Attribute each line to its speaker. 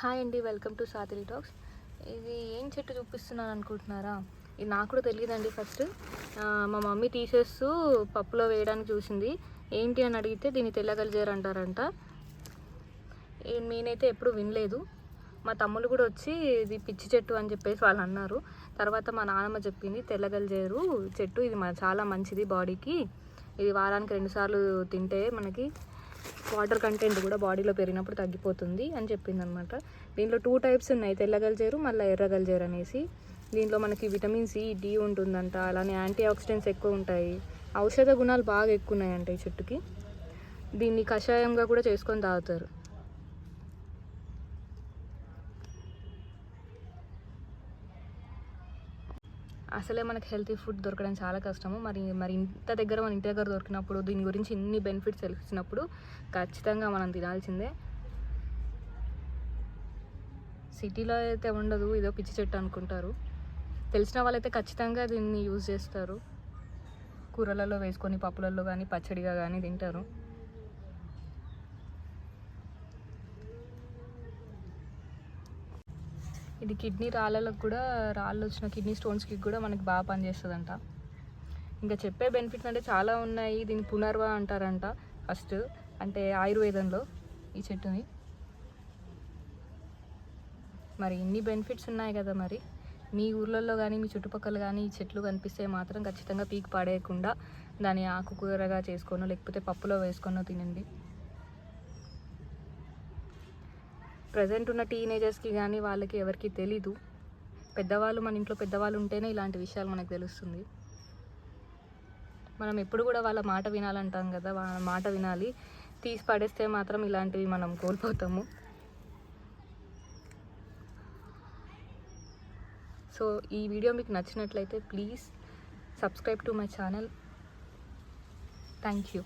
Speaker 1: Hi అండి welcome to సాతిల్ talks. ఇది ఏం చెట్టు చూపిస్తున్నాను అనుకుంటున్నారా? ఇది నాకు కూడా తెలియదండి ఫస్ట్. మా మమ్మీ తీసేస్తూ పప్పులో వేయడానికి చూసింది. ఏంటి అని అడిగితే దీన్ని తెల్లగలిజేరు అంటారంట. నేనైతే ఎప్పుడు వినలేదు. మా తమ్ముళ్ళు కూడా వచ్చి ఇది పిచ్చి చెట్టు అని చెప్పేసి వాళ్ళు అన్నారు. తర్వాత మా నాన్నమ్మ చెప్పింది తెల్లగలిజేరు చెట్టు. ఇది చాలా మంచిది బాడీకి. ఇది వారానికి రెండుసార్లు తింటే మనకి వాటర్ కంటెంట్ కూడా బాడీలో పెరిగినప్పుడు తగ్గిపోతుంది అని చెప్పింది అనమాట దీంట్లో టూ టైప్స్ ఉన్నాయి తెల్లగలిజేరు మళ్ళీ ఎర్రగలిజేరు అనేసి. దీంట్లో మనకి విటమిన్ సి డి ఉంటుందంట అలానే యాంటీ ఆక్సిడెంట్స్ ఎక్కువ ఉంటాయి. ఔషధ గుణాలు బాగా ఎక్కువ ఉన్నాయంట ఈ చెట్టుకి. దీన్ని కషాయంగా కూడా చేసుకొని తాగుతారు. అసలే మనకి హెల్తీ ఫుడ్ దొరకడం చాలా కష్టము. మరి మరి ఇంత దగ్గర మన ఇంటి దగ్గర దొరికినప్పుడు దీని గురించి ఇన్ని బెనిఫిట్స్ తెలిసినప్పుడు ఖచ్చితంగా మనం తినాల్సిందే. సిటీలో అయితే ఉండదు ఇదో పిచ్చి చెట్టు అనుకుంటారు. తెలిసిన వాళ్ళైతే ఖచ్చితంగా దీన్ని యూజ్ చేస్తారు. కూరలలో వేసుకొని పప్పులలో కానీ పచ్చడిగా కానీ తింటారు. ఇది కిడ్నీ రాళ్ళకు కూడా రాళ్ళు వచ్చిన కిడ్నీ స్టోన్స్కి కూడా మనకి బాగా పనిచేస్తుందంట ఇంకా చెప్పే బెనిఫిట్స్ అంటే చాలా ఉన్నాయి దీన్ని పునర్వ అంటారంట ఫస్ట్. అంటే ఆయుర్వేదంలో ఈ చెట్టుని. మరి ఇన్ని బెనిఫిట్స్ ఉన్నాయి కదా మరి. మీ ఊర్లలో కానీ మీ చుట్టుపక్కల కానీ ఈ చెట్లు కనిపిస్తే మాత్రం ఖచ్చితంగా పీక్ పాడేయకుండా దాన్ని ఆకుకూరగా చేసుకోనో లేకపోతే పప్పులో వేసుకొనో తినండి. ప్రజెంట్ ఉన్న టీనేజర్స్కి కానీ వాళ్ళకి ఎవరికి తెలీదు. పెద్దవాళ్ళు మన ఇంట్లో పెద్దవాళ్ళు ఉంటేనే ఇలాంటి విషయాలు మనకు తెలుస్తుంది. మనం ఎప్పుడు కూడా వాళ్ళ మాట వినాలంటాం కదా వాళ్ళ మాట వినాలి. తీసి పడేస్తే మాత్రం ఇలాంటివి మనం కోల్పోతాము. సో ఈ వీడియో మీకు నచ్చినట్లయితే please subscribe to my channel. Thank you.